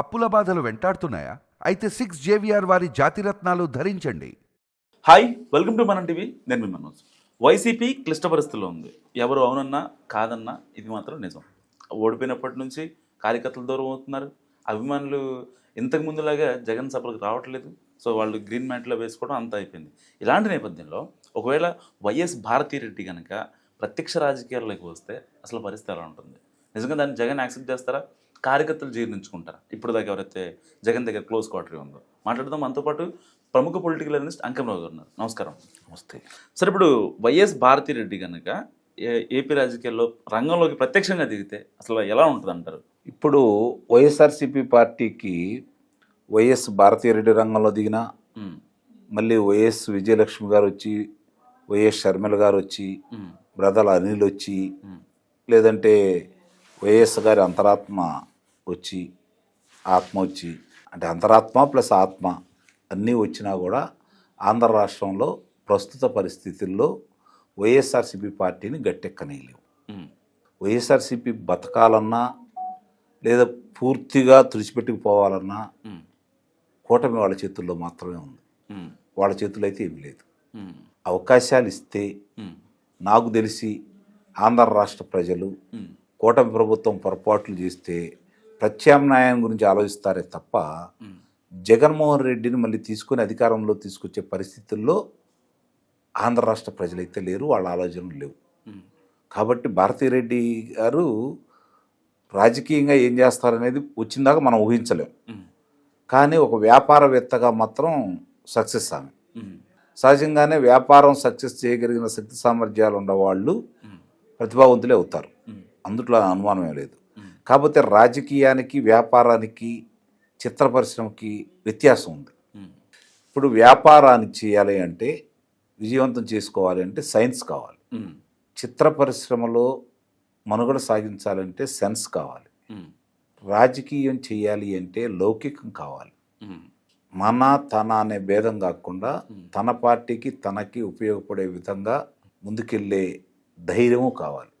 అప్పుల బాధలు వెంటాడుతున్నాయా? అయితే సిక్స్ జేవిఆర్ వారి జాతిరత్నాలు ధరించండి. Hi welcome to Manam TV. నేను మీ మనోజ్. వైసీపీ క్లిష్ట పరిస్థితుల్లో ఉంది. ఎవరు అవునన్నా కాదన్నా ఇది మాత్రం నిజం. ఓడిపోయినప్పటి నుంచి కార్యకర్తలు దూరం అవుతున్నారు. అభిమానులు ఇంతకు ముందులాగా జగన్ సభలకు రావట్లేదు. సో వాళ్ళు గ్రీన్ మ్యాట్లో వేసుకోవడం అంతా అయిపోయింది. ఇలాంటి నేపథ్యంలో ఒకవేళ వైఎస్ భారతీరెడ్డి కనుక ప్రత్యక్ష రాజకీయాల్లోకి వస్తే అసలు పరిస్థితి ఎలా ఉంటుంది? నిజంగా దాన్ని జగన్ యాక్సెప్ట్ చేస్తారా? కార్యకర్తలు జీర్ణించుకుంటారా? ఇప్పుడు దాకా ఎవరైతే జగన్ దగ్గర క్లోజ్ క్వార్టర్ ఉందో. మాట్లాడదాం. మనతో పాటు ప్రముఖ పొలిటికల్ అనలిస్ట్ అంకంరావు గారు ఉన్నారు. నమస్కారం. నమస్తే. సార్ ఇప్పుడు వైఎస్ భారతిరెడ్డి కనుక ఏ- ఏపీ రాజకీయాల్లో రంగంలోకి ప్రత్యక్షంగా దిగితే అసలు ఎలా ఉంటుంది అంటారు? ఇప్పుడు వైఎస్ఆర్సీపీ పార్టీకి వైఎస్ భారతీయరెడ్డి రంగంలో దిగిన మళ్ళీ వైఎస్ విజయలక్ష్మి గారు వచ్చి వైఎస్ షర్మిల గారు వచ్చి బ్రదర్ అనిల్ వచ్చి లేదంటే వైఎస్ గారి అంతరాత్మ వచ్చి ఆత్మ వచ్చి అంటే అంతరాత్మ ప్లస్ ఆత్మ అన్నీ వచ్చినా కూడా ఆంధ్ర రాష్ట్రంలో ప్రస్తుత పరిస్థితుల్లో వైఎస్ఆర్సీపీ పార్టీని గట్టెక్కనేయలేవు. వైఎస్ఆర్సీపీ బతకాలన్నా లేదా పూర్తిగా తుడిచిపెట్టుకుపోవాలన్నా కూటమి వాళ్ళ చేతుల్లో మాత్రమే ఉంది. వాళ్ళ చేతుల్లో అయితే ఏమీ లేదు. అవకాశాలు ఇస్తే నాకు తెలిసి ఆంధ్ర రాష్ట్ర ప్రజలు కూటమి ప్రభుత్వం పొరపాట్లు చేస్తే ప్రత్యామ్నాయం గురించి ఆలోచిస్తారే తప్ప జగన్మోహన్ రెడ్డిని మళ్ళీ తీసుకుని అధికారంలో తీసుకొచ్చే పరిస్థితుల్లో ఆంధ్ర రాష్ట్ర ప్రజలైతే లేరు వాళ్ళ ఆలోచనలు లేవు. కాబట్టి భారతీరెడ్డి గారు రాజకీయంగా ఏం చేస్తారనేది వచ్చిందాక మనం ఊహించలేం. కానీ ఒక వ్యాపారవేత్తగా మాత్రం సక్సెస్ ఆమె సహజంగానే వ్యాపారం సక్సెస్ చేయగలిగిన శక్తి సామర్థ్యాలు ఉన్నవాళ్ళు ప్రతిభావంతులే అవుతారు. అందుట్లో అనుమానమే లేదు. కాకపోతే రాజకీయానికి వ్యాపారానికి చిత్ర పరిశ్రమకి వ్యత్యాసం ఉంది. ఇప్పుడు వ్యాపారాన్ని చేయాలి అంటే విజయవంతం చేసుకోవాలి అంటే సైన్స్ కావాలి. చిత్ర పరిశ్రమలో మనుగడ సాగించాలంటే సెన్స్ కావాలి. రాజకీయం చేయాలి అంటే లౌకికం కావాలి. మన తన అనే భేదం కాకుండా తన పార్టీకి తనకి ఉపయోగపడే విధంగా ముందుకెళ్ళే ధైర్యము కావాలి.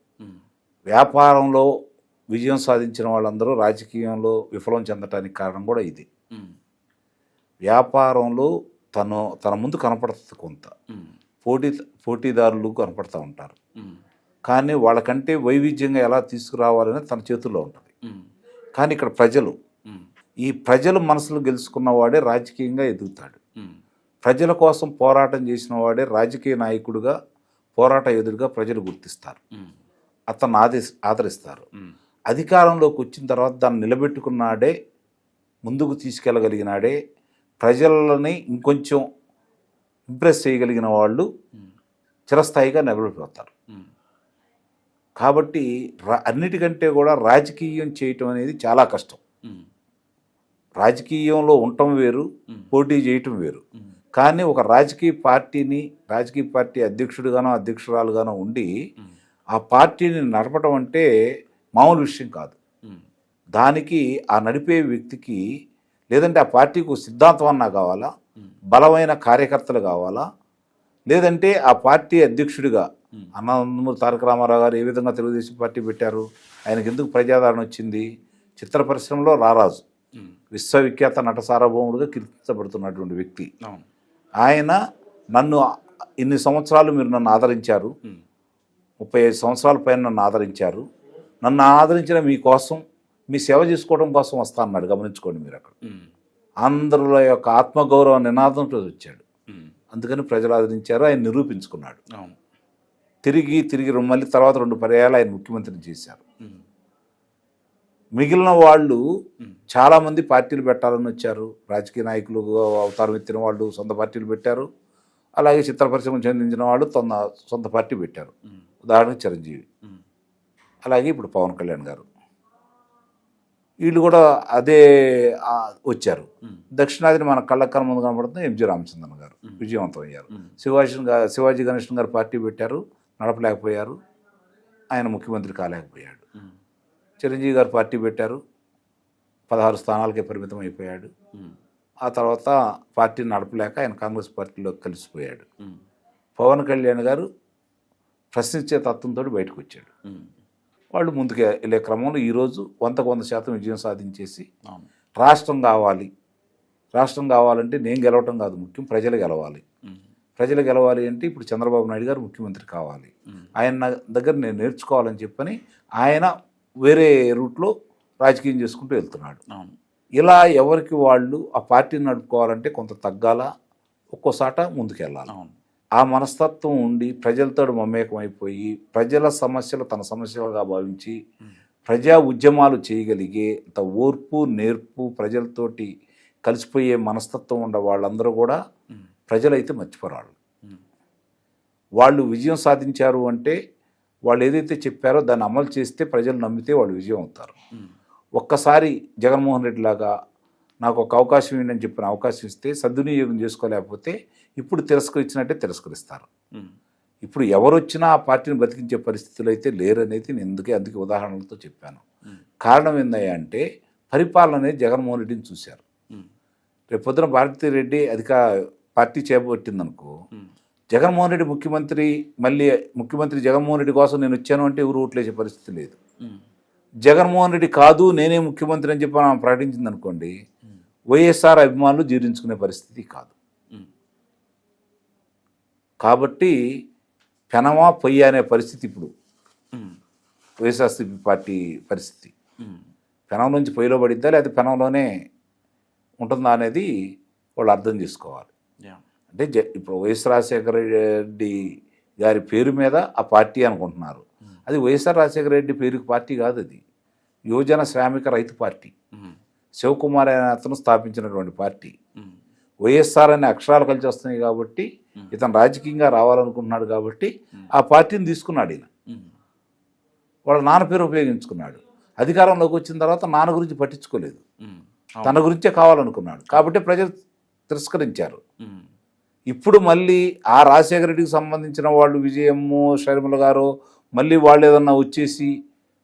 వ్యాపారంలో విజయం సాధించిన వాళ్ళందరూ రాజకీయంలో విఫలం చెందటానికి కారణం కూడా ఇది. వ్యాపారంలో తను తన ముందు కనపడుతుంది కొంత. పోటీ పోటీదారులు కనపడుతూ ఉంటారు. కానీ వాళ్ళకంటే వైవిధ్యంగా ఎలా తీసుకురావాలనేది తన చేతుల్లో ఉంటుంది. కానీ ఇక్కడ ప్రజలు ఈ ప్రజలు మనసులు గెలుచుకున్నవాడే రాజకీయంగా ఎదుగుతాడు. ప్రజల కోసం పోరాటం చేసిన వాడే రాజకీయ నాయకుడిగా పోరాట ఎదురుగా ప్రజలు గుర్తిస్తారు. ఉమ్, అతన్ని ఆది ఆదరిస్తారు. అధికారంలోకి వచ్చిన తర్వాత దాన్ని నిలబెట్టుకున్నాడే ముందుకు తీసుకెళ్ళగలిగినాడే ప్రజలని ఇంకొంచెం ఇంప్రెస్ చేయగలిగిన వాళ్ళు చిరస్థాయిగా నిలబడిపోతారు. కాబట్టి అన్నిటికంటే కూడా రాజకీయం చేయటం అనేది చాలా కష్టం. రాజకీయంలో ఉండటం వేరు పోటీ చేయటం వేరు. కానీ ఒక రాజకీయ పార్టీని రాజకీయ పార్టీ అధ్యక్షుడిగానో అధ్యక్షురాలుగానో ఉండి ఆ పార్టీని నడపడం అంటే మామూలు విషయం కాదు. దానికి ఆ నడిపే వ్యక్తికి లేదంటే ఆ పార్టీకి సిద్ధాంతం అన్నా కావాలా? బలమైన కార్యకర్తలు కావాలా? లేదంటే ఆ పార్టీ అధ్యక్షుడిగా అన్నదమ్ములు తారక రామారావు గారు ఏ విధంగా తెలుగుదేశం పార్టీ పెట్టారు? ఆయనకి ఎందుకు ప్రజాదరణ వచ్చింది? చిత్ర పరిశ్రమలో రారాజు. విశ్వవిఖ్యాత నట సార్వభౌముడుగా కీర్తించబడుతున్నటువంటి వ్యక్తి. ఆయన నన్ను ఇన్ని సంవత్సరాలు మీరు నన్ను ఆదరించారు. ముప్పై ఐదు సంవత్సరాల పైన నన్ను ఆదరించారు. నన్ను ఆదరించిన మీకోసం మీ సేవ చేసుకోవడం కోసం వస్తా అన్నాడు గమనించుకోండి మీరు అక్కడ. అందరిలో యొక్క ఆత్మగౌరవ నినాదంతో వచ్చాడు. అందుకని ప్రజలు ఆదరించారు ఆయన నిరూపించుకున్నాడు. తిరిగి తిరిగి రెండు- మళ్ళీ తర్వాత రెండు పర్యాలు ఆయన ముఖ్యమంత్రిని చేశారు. మిగిలిన వాళ్ళు చాలామంది పార్టీలు పెట్టాలని వచ్చారు. రాజకీయ నాయకులు అవతారం ఎత్తిన వాళ్ళు సొంత పార్టీలు పెట్టారు. అలాగే చిత్ర పరిశ్రమకు చెందించిన వాళ్ళు తన సొంత పార్టీ పెట్టారు. ఉదాహరణకు చిరంజీవి. అలాగే ఇప్పుడు పవన్ కళ్యాణ్ గారు. వీళ్ళు కూడా అదే వచ్చారు. దక్షిణాదిని మన కళ్ళక్కన ముందు కనబడుతుంది ఎంజి రామచంద్రన్ గారు. విజయవంతం అయ్యారు. శివాజీ శివాజీ గణేషన్ గారు పార్టీ పెట్టారు నడపలేకపోయారు. ఆయన ముఖ్యమంత్రి కాలేకపోయాడు. చిరంజీవి గారు పార్టీ పెట్టారు పదహారు స్థానాలకే పరిమితం అయిపోయాడు. ఆ తర్వాత పార్టీని నడపలేక ఆయన కాంగ్రెస్ పార్టీలో కలిసిపోయాడు. పవన్ కళ్యాణ్ గారు ప్రశ్నించే తత్వంతో బయటకు వచ్చాడు వాళ్ళు ముందుకు వెళ్ళే క్రమంలో ఈరోజు వందకు వంద శాతం విజయం సాధించేసి రాష్ట్రం కావాలి. రాష్ట్రం కావాలంటే నేను గెలవటం కాదు ముఖ్యం ప్రజలు గెలవాలి. ప్రజలు గెలవాలి అంటే ఇప్పుడు చంద్రబాబు నాయుడు గారు ముఖ్యమంత్రి కావాలి. ఆయన దగ్గర నేను నేర్చుకోవాలని చెప్పని ఆయన వేరే రూట్లో రాజకీయం చేసుకుంటూ వెళ్తున్నాడు. ఇలా ఎవరికి వాళ్ళు ఆ పార్టీని నడుపుకోవాలంటే కొంత తగ్గాల? ఒక్కోసాట ముందుకెళ్ళాలి. అవును. ఆ మనస్తత్వం ఉండి ప్రజలతో మమేకమైపోయి ప్రజల సమస్యలు తన సమస్యలుగా భావించి ప్రజా ఉద్యమాలు చేయగలిగే అంత ఓర్పు నేర్పు ప్రజలతోటి కలిసిపోయే మనస్తత్వం ఉన్న వాళ్ళందరూ కూడా ప్రజలైతే మర్చిపోరాళ్ళు. వాళ్ళు విజయం సాధించారు అంటే వాళ్ళు ఏదైతే చెప్పారో దాన్ని అమలు చేస్తే ప్రజలు నమ్మితే వాళ్ళు విజయం అవుతారు. ఒక్కసారి జగన్మోహన్ రెడ్డి లాగా నాకు ఒక అవకాశం ఏంటని చెప్పిన అవకాశం ఇస్తే సద్వినియోగం చేసుకోలేకపోతే ఇప్పుడు తిరస్కరించినట్టే తిరస్కరిస్తారు. ఇప్పుడు ఎవరు వచ్చినా ఆ పార్టీని బతికించే పరిస్థితులు అయితే లేరనేది నేను ఎందుకే అందుకే ఉదాహరణలతో చెప్పాను. కారణం ఏందయ్యా అంటే పరిపాలన అనేది జగన్మోహన్ రెడ్డిని చూశారు. రేపు పొద్దున భారతీ రెడ్డి అధిక పార్టీ చేపట్టిందనుకో జగన్మోహన్ రెడ్డి ముఖ్యమంత్రి మళ్ళీ ముఖ్యమంత్రి జగన్మోహన్ రెడ్డి కోసం నేను వచ్చాను అంటే ఎవరు ఓట్లేసే పరిస్థితి లేదు. జగన్మోహన్ రెడ్డి కాదు నేనే ముఖ్యమంత్రి అని చెప్పి ప్రకటించింది అనుకోండి వైఎస్ఆర్ అభిమానులు జీర్ణించుకునే పరిస్థితి కాదు. కాబట్టి పెనమా పొయ్యి అనే పరిస్థితి ఇప్పుడు. వైఎస్ఆర్సీపీ పార్టీ పరిస్థితి. పెనం నుంచి పొయ్యిలో పడిద్దా లేదా పెనంలోనే ఉంటుందా అనేది వాళ్ళు అర్థం చేసుకోవాలి. అంటే జ ఇప్పుడు వైఎస్ రాజశేఖర రెడ్డి గారి పేరు మీద ఆ పార్టీ అనుకుంటున్నారు. అది వైఎస్ఆర్ రాజశేఖర రెడ్డి పేరుకి పార్టీ కాదు అది. యువజన శ్రామిక రైతు పార్టీ. శివకుమార్ అనే అతను స్థాపించినటువంటి పార్టీ. వైఎస్ఆర్ అనే అక్షరాలు కలిసి వస్తున్నాయి కాబట్టి ఇతను రాజకీయంగా రావాలనుకుంటున్నాడు కాబట్టి ఆ పార్టీని తీసుకున్నాడు ఈయన. వాళ్ళ నాన్న పేరు ఉపయోగించుకున్నాడు. అధికారంలోకి వచ్చిన తర్వాత నాన్న గురించి పట్టించుకోలేదు. తన గురించే కావాలనుకున్నాడు. కాబట్టి ప్రజలు తిరస్కరించారు. ఇప్పుడు మళ్ళీ ఆ రాజశేఖర రెడ్డికి సంబంధించిన వాళ్ళు విజయమ్ము షర్మిల గారు మళ్ళీ వాళ్ళు ఏదన్నా వచ్చేసి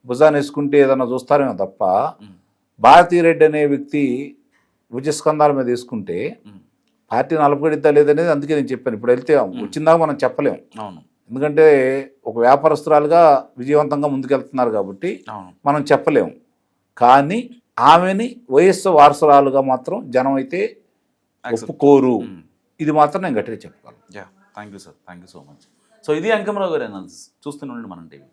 భుజాన్ని వేసుకుంటే ఏదన్నా చూస్తారేమో తప్ప ఉమ్, భారతీ రెడ్డి అనే వ్యక్తి భుజస్కంధాల మీద వేసుకుంటే ఉమ్, పార్టీ నలపడిద్దా లేదనేది అందుకే నేను చెప్పాను. ఇప్పుడు వెళ్తే వచ్చిందాక మనం చెప్పలేం. అవును. ఎందుకంటే ఒక వ్యాపారస్తురాలుగా విజయవంతంగా ముందుకెళ్తున్నారు కాబట్టి మనం చెప్పలేం. కానీ ఆమెని వయస్సు వారసురాలుగా మాత్రం జనం అయితే. ఒప్పుకోరు. ఇది మాత్రం నేను గట్టిగా చెప్పగలను yeah thank you sir. Thank you so much. So ఇది అంకమరావు గారి అనాలిసిస్ చూస్తూనే ఉండండి మనం టీవీ.